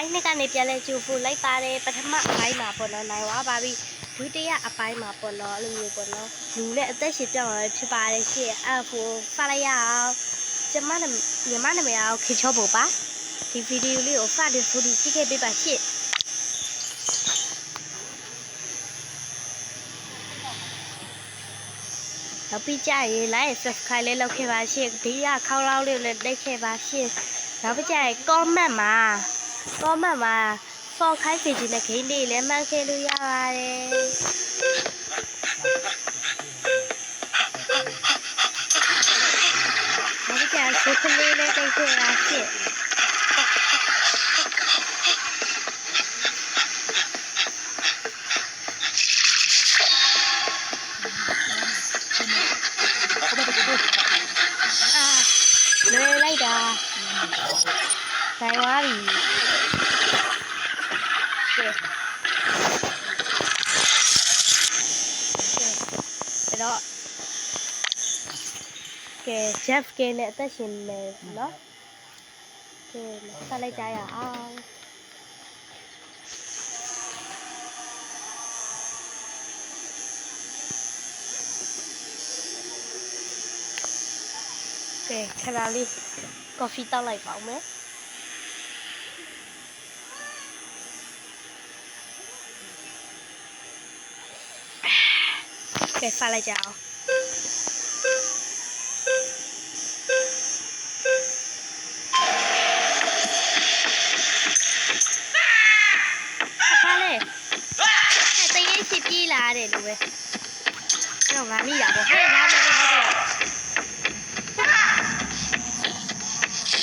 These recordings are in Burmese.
ပိုင်းနှစ်ကနေပြန်လဲကြိုဖို့လိုက်ပါတယ်ပထမအပိုင်းမှာပေါ့နော်နိုင်သွားပါပြီဒုတိယအပိုင်းမှာပေါ့နော်အဲ့လိုမျိုးပေါ့နော်လူနဲ့အသက်ရှင်ပြောင်းလာဖြစ်ပါတယ်ရှင့်အဲ့ဖို့ဖတ်လိုက်ရအောင်ကျမနာညီမနာမည်အောင်ခေချောဖို့ပါဒီဗီဒီယိုလေးကိုဖတ်တဲ့ဆိုဒီကြည့်ခဲ့ပေးပါရှင့်နောက်ပြီးကြရင် like subscribe လေးလုပ်ခဲ့ပါရှင့်ဒီကခေါင်းလောင်းလေးကိုလည်းတိတ်ခဲ့ပါရှင့်နောက်ပြီးကြရင် comment မှာ comment မှာ for ခိုင်းစီခြင်းနဲ့ဂိမ်းလေးလည်းမှတ်ခဲ့လို့ရပါတယ်နောက်ပြီးကြရင်ချိုးကလေးလည်းတိတ်ခဲ့ပါရှင့်အာ နိုင်သွားပြီကဲကဲအဲ့တော့ကဲ Jeff ကနဲ့အသက်ရှင်နေเนาะကဲဆက်လိုက်ကြရအောင်ကဲခဏလေးကော်ဖီတောက်လိုက်ပါဦးမယ် ကဲဖတ်လိုက်ကြအောင်ဖတ်လေအဲတရင်စီပြေးလာတယ်လို့ပဲတော့ငါမိရပါဟဲ့လာမယ်ဟုတ်တယ်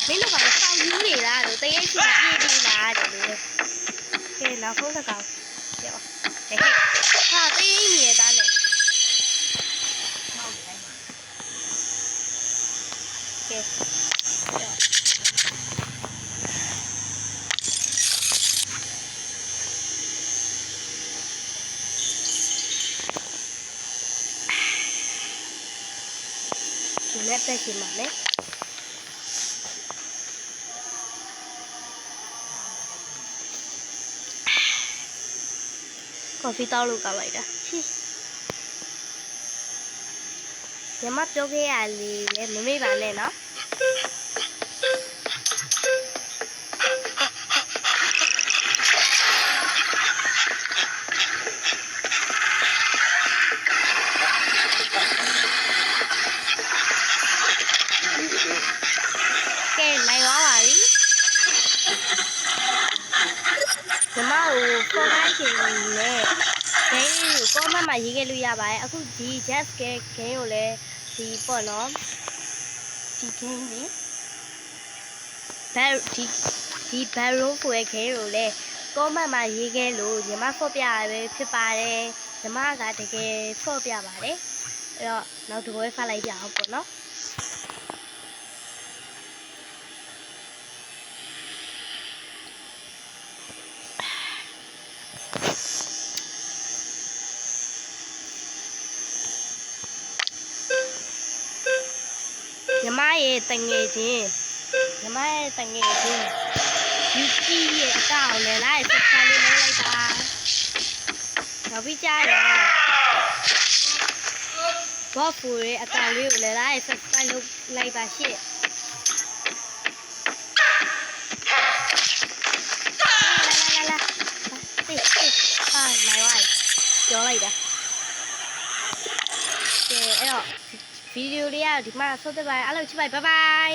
မင်းတို့ကလည်းစောင်းယူနေလားလို့တရိပ်စီပြေးပြေးလာတယ်လို့ကဲနောက်ဆုံးတစ်ကောင်ပြောဟဲ့ဟာတရိပ်နေသားနဲ့ကဲ ဒီနဲ့တက်ရှိမှာလေကော်ဖီတောက်လို့ကောက်လိုက်တာညမပြောခဲ့ရလေလေမမေ့ပါနဲ့နော် ညီမကိုပေါ်ကားချင်နေနဲ့ဂိမ်းကိုကောမန့်မှာရေးခဲ့လို့ရပါတယ်အခုဒီ Jeff ကဂိမ်းကိုလည်းဒီပေါ့နော်ဒီဂိမ်းကြီးဘယ်ဒီဒီ barrel ကိုရဲ့ဂိမ်းကိုလည်းကောမန့်မှာရေးခဲ့လို့ညီမဖော့ပြရပဲဖြစ်ပါတယ်ညီမကတကယ်ဖော့ပြပါတယ်အဲ့တော့နောက်တစ်ပွဲဖတ်လိုက်ကြအောင်ပေါ့နော် ညီမရဲ့တငယ်ချင်းညီမရဲ့တငယ်ချင်းယူကီရဲ့အကောင့်လည်းလိုက်ဆက်ဆက်လေးလုပ်လိုက်ပါနောက်ပြီးကြတော့ဘော့ဖူရဲ့အကောင့်လေးကိုလည်းလိုက်ဆက်ဆက်လုပ်လိုက်ပါရှင့်လာလာလာလာတိတိဟာနိုင်ဝိုင်းပြောလိုက်တာကဲအဲ့တော့ ဗီဒီယိုလေးကဒီမှာဆုံးသက်ပါတယ်အားလုံးချစ်ပါ bye bye